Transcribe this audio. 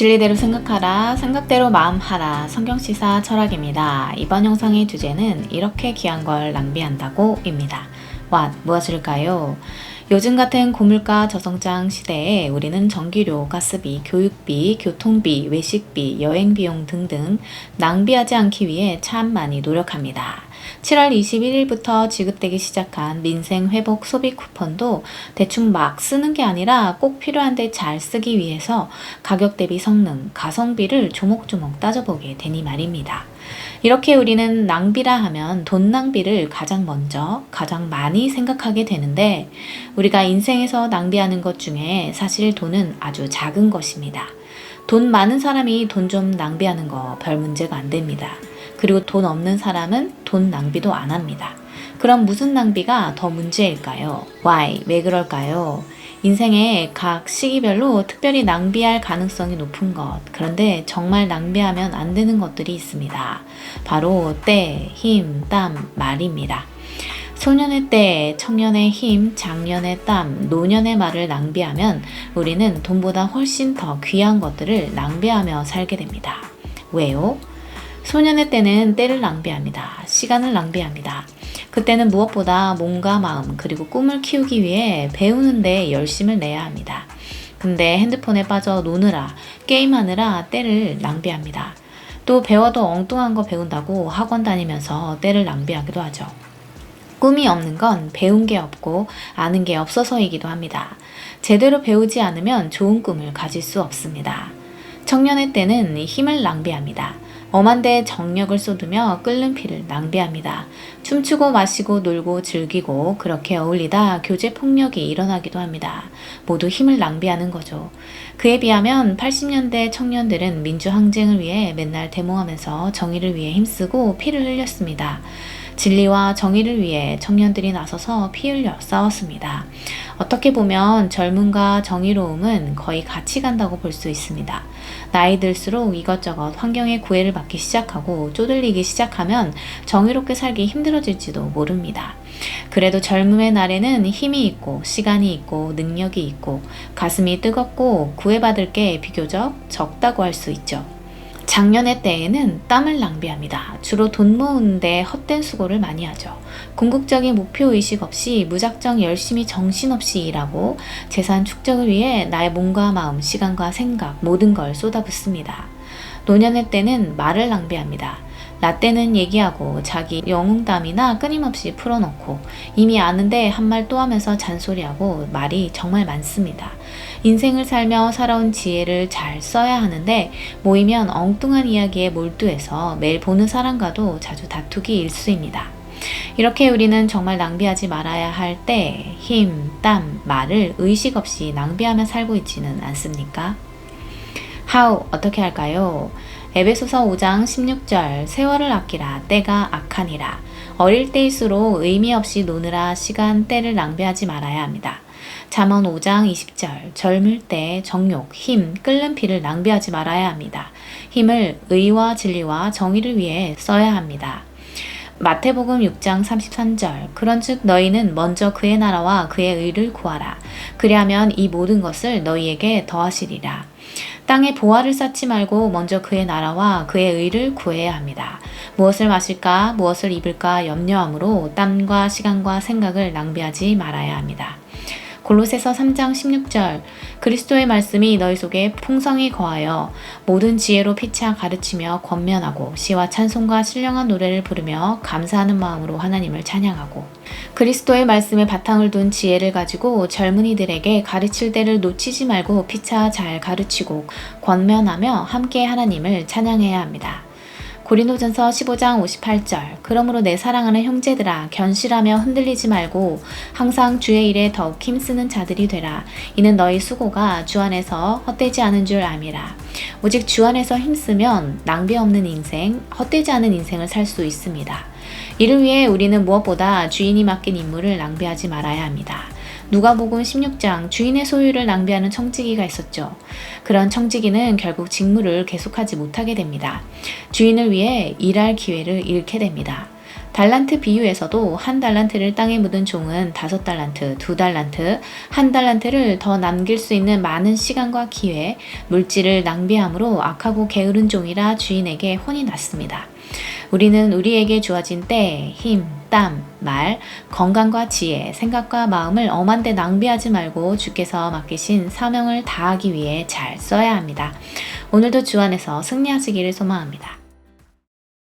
진리대로 생각하라, 생각대로 마음하라, 성경시사 철학입니다. 이번 영상의 주제는 이렇게 귀한 걸 낭비한다고 입니다. what, 무엇일까요? 요즘 같은 고물가 저성장 시대에 우리는 전기료, 가스비, 교육비, 교통비, 외식비, 여행 비용 등등 낭비하지 않기 위해 참 많이 노력합니다. 7월 21일부터 지급되기 시작한 민생 회복 소비 쿠폰도 대충 막 쓰는 게 아니라 꼭 필요한데 잘 쓰기 위해서 가격 대비 성능, 가성비를 조목조목 따져보게 되니 말입니다. 이렇게 우리는 낭비라 하면 돈 낭비를 가장 먼저, 가장 많이 생각하게 되는데 우리가 인생에서 낭비하는 것 중에 사실 돈은 아주 작은 것입니다. 돈 많은 사람이 돈 좀 낭비하는 거 별 문제가 안 됩니다. 그리고 돈 없는 사람은 돈 낭비도 안 합니다. 그럼 무슨 낭비가 더 문제일까요? Why? 왜 그럴까요? 인생의 각 시기별로 특별히 낭비할 가능성이 높은 것, 그런데 정말 낭비하면 안 되는 것들이 있습니다. 바로 때, 힘, 땀, 말입니다. 소년의 때, 청년의 힘, 장년의 땀, 노년의 말을 낭비하면 우리는 돈보다 훨씬 더 귀한 것들을 낭비하며 살게 됩니다. 왜요? 소년의 때는 때를 낭비합니다. 시간을 낭비합니다. 그때는 무엇보다 몸과 마음 그리고 꿈을 키우기 위해 배우는데 열심을 내야 합니다. 근데 핸드폰에 빠져 노느라 게임하느라 때를 낭비합니다. 또 배워도 엉뚱한 거 배운다고 학원 다니면서 때를 낭비하기도 하죠. 꿈이 없는 건 배운 게 없고 아는 게 없어서이기도 합니다. 제대로 배우지 않으면 좋은 꿈을 가질 수 없습니다. 청년의 때는 힘을 낭비합니다. 엄한 데 정력을 쏟으며 끓는 피를 낭비합니다. 춤추고 마시고 놀고 즐기고 그렇게 어울리다 교제 폭력이 일어나기도 합니다. 모두 힘을 낭비하는 거죠. 그에 비하면 80년대 청년들은 민주항쟁을 위해 맨날 데모하면서 정의를 위해 힘쓰고 피를 흘렸습니다. 진리와 정의를 위해 청년들이 나서서 피 흘려 싸웠습니다. 어떻게 보면 젊음과 정의로움은 거의 같이 간다고 볼 수 있습니다. 나이 들수록 이것저것 환경의 구애를 받기 시작하고 쪼들리기 시작하면 정의롭게 살기 힘들어질지도 모릅니다. 그래도 젊음의 날에는 힘이 있고 시간이 있고 능력이 있고 가슴이 뜨겁고 구애받을 게 비교적 적다고 할 수 있죠. 작년의 때에는 땀을 낭비합니다. 주로 돈 모으는데 헛된 수고를 많이 하죠. 궁극적인 목표 의식 없이 무작정 열심히 정신없이 일하고 재산 축적을 위해 나의 몸과 마음, 시간과 생각, 모든 걸 쏟아붓습니다. 노년의 때는 말을 낭비합니다. 라떼는 얘기하고 자기 영웅담이나 끊임없이 풀어놓고 이미 아는데 한 말 또 하면서 잔소리하고 말이 정말 많습니다. 인생을 살며 살아온 지혜를 잘 써야 하는데 모이면 엉뚱한 이야기에 몰두해서 매일 보는 사람과도 자주 다투기 일수입니다. 이렇게 우리는 정말 낭비하지 말아야 할 때 힘, 땀, 말을 의식 없이 낭비하며 살고 있지는 않습니까? How 어떻게 할까요? 에베소서 5장 16절 세월을 아끼라 때가 악하니라 어릴 때일수록 의미 없이 노느라 시간 때를 낭비하지 말아야 합니다. 잠언 5장 20절 젊을 때 정욕, 힘, 끓는 피를 낭비하지 말아야 합니다. 힘을 의와 진리와 정의를 위해 써야 합니다. 마태복음 6장 33절 그런즉 너희는 먼저 그의 나라와 그의 의를 구하라 그리하면 이 모든 것을 너희에게 더하시리라 땅에 보화를 쌓지 말고 먼저 그의 나라와 그의 의를 구해야 합니다. 무엇을 마실까, 무엇을 입을까 염려함으로 땀과 시간과 생각을 낭비하지 말아야 합니다. 골로새서 3장 16절 그리스도의 말씀이 너희 속에 풍성히 거하여 모든 지혜로 피차 가르치며 권면하고 시와 찬송과 신령한 노래를 부르며 감사하는 마음으로 하나님을 찬양하고 그리스도의 말씀에 바탕을 둔 지혜를 가지고 젊은이들에게 가르칠 때를 놓치지 말고 피차 잘 가르치고 권면하며 함께 하나님을 찬양해야 합니다. 고린도전서 15장 58절 그러므로 내 사랑하는 형제들아 견실하며 흔들리지 말고 항상 주의 일에 더욱 힘쓰는 자들이 되라. 이는 너희 수고가 주 안에서 헛되지 않은 줄 암이라 오직 주 안에서 힘쓰면 낭비 없는 인생 헛되지 않은 인생을 살 수 있습니다. 이를 위해 우리는 무엇보다 주인이 맡긴 임무를 낭비하지 말아야 합니다. 누가복음 16장 주인의 소유를 낭비하는 청지기가 있었죠. 그런 청지기는 결국 직무를 계속하지 못하게 됩니다. 주인을 위해 일할 기회를 잃게 됩니다. 달란트 비유에서도 한 달란트를 땅에 묻은 종은 다섯 달란트, 두 달란트, 한 달란트를 더 남길 수 있는 많은 시간과 기회, 물질을 낭비함으로 악하고 게으른 종이라 주인에게 혼이 났습니다. 우리는 우리에게 주어진 때, 힘, 땀, 말, 건강과 지혜, 생각과 마음을 엄한데 낭비하지 말고 주께서 맡기신 사명을 다하기 위해 잘 써야 합니다. 오늘도 주 안에서 승리하시기를 소망합니다.